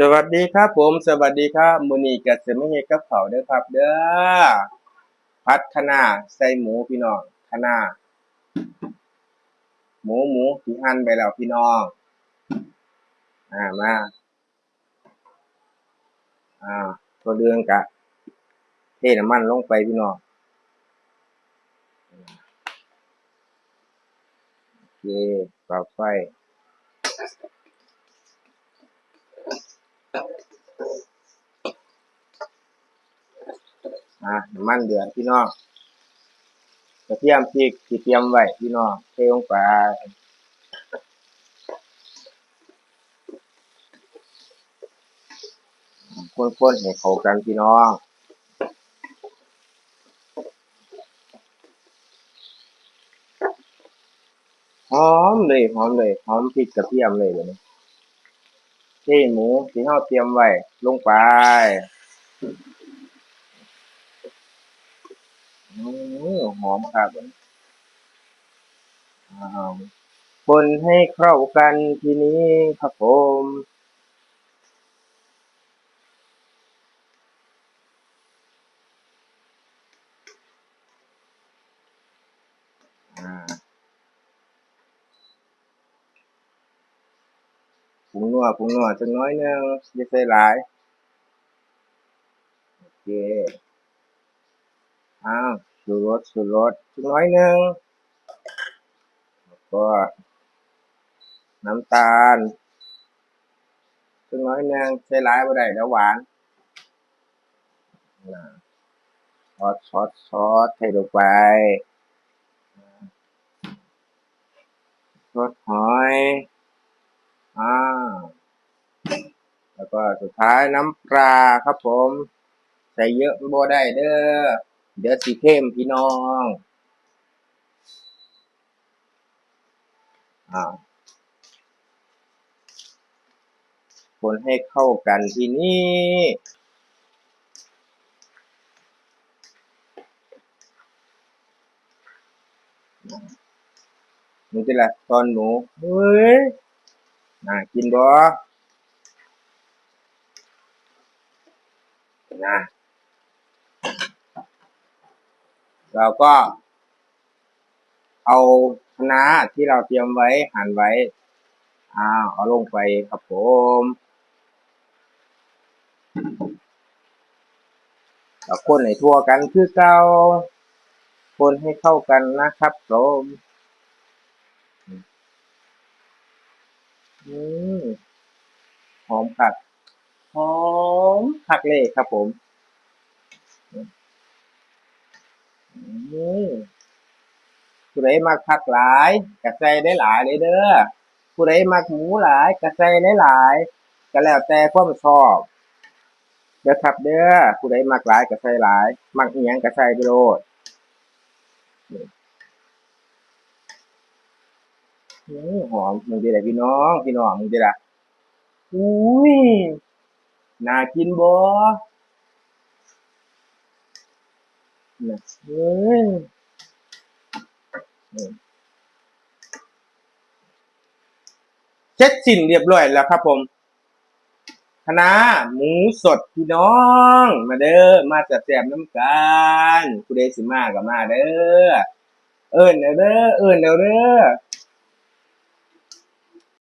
สวัสดีครับผมสวัสดีครับมูนีกับเสมิเฮกับเขาเด้อครับ เด้อพัดคะนาใส่หมูพี่น้องคะนาหมูหมูที่หั่นไปแล้วพี่น้อง อ่ามาอ่าตัวเรืองกะเทน้ำมันลงไปพี่น้องโอเคปรับไฟะน้ำมันเดือดพี่น้องกระเทียมพริกที่เตรียมไว้พี่น้องเทลงไปคนๆให้เข้ากันพี่น้องหอมเลยหอมเลยหอมพริกกระเทียมเลยแบบนี้เทหมูที่เราเตรียมไว้ลงไป อืม หอมครับอ้าวคนให้เข้ากันทีนี้ครับผมอ่าปรุงนัวปุงนัวจักหน้อยหนึงอย่าใส่หลาย โอเค อ้าว ชูรสชูรสจักน้อยหนึงแล้วก็ น้ำตาลจักน้อยหนึงใส่หลายบ่ได้เดี๋ยวหวานนะซอสซอสซอสให้ลงไปซอสหอยอ่าแล้วก็สุดท้ายน้ำปลาครับผม ใส่เยอะบ่ได้เด้อ เดี๋ยวสิเข้มพี่น้องอ่าคนให้เข้ากันทีนี้นี่จะละตอนหนูเฮ้ยน่ากินบ่นะ เราก็ เอาคะน้าที่เราเตรียมไว้หั่นไว้อ้าเอาลงไปครับผมแล้วคนให้ทั่วกันคือเก่าคนให้เข้ากันนะครับผมอืมหอมคักหอมคักเลยครับผมอืม ผู้ใดมักผักหลายก็ใส่ได้หลายเลยเด้อผู้ใดมักหมูหลายก็ใส่ได้หลายก็แล้วแต่ความชอบเด้อครับเด้อผู้ใดมักหลายก็ใส่หลาย มักอียงก็ใส่ไปโลดหอมมึงดีแหละพี่น้อง พี่น้องมึงดีละอุ้ยน่ากินบ่ นะเฮ้ยเช็ดสิ้นเรียบร้อยแล้วครับผมคณะหมูสดพี่น้อง มาเด้อมาจัดแจมน้ำกันคุเดสิมาก็มาเด้อเอิญเด้อเด้อเอิ้นเด้อเด้อ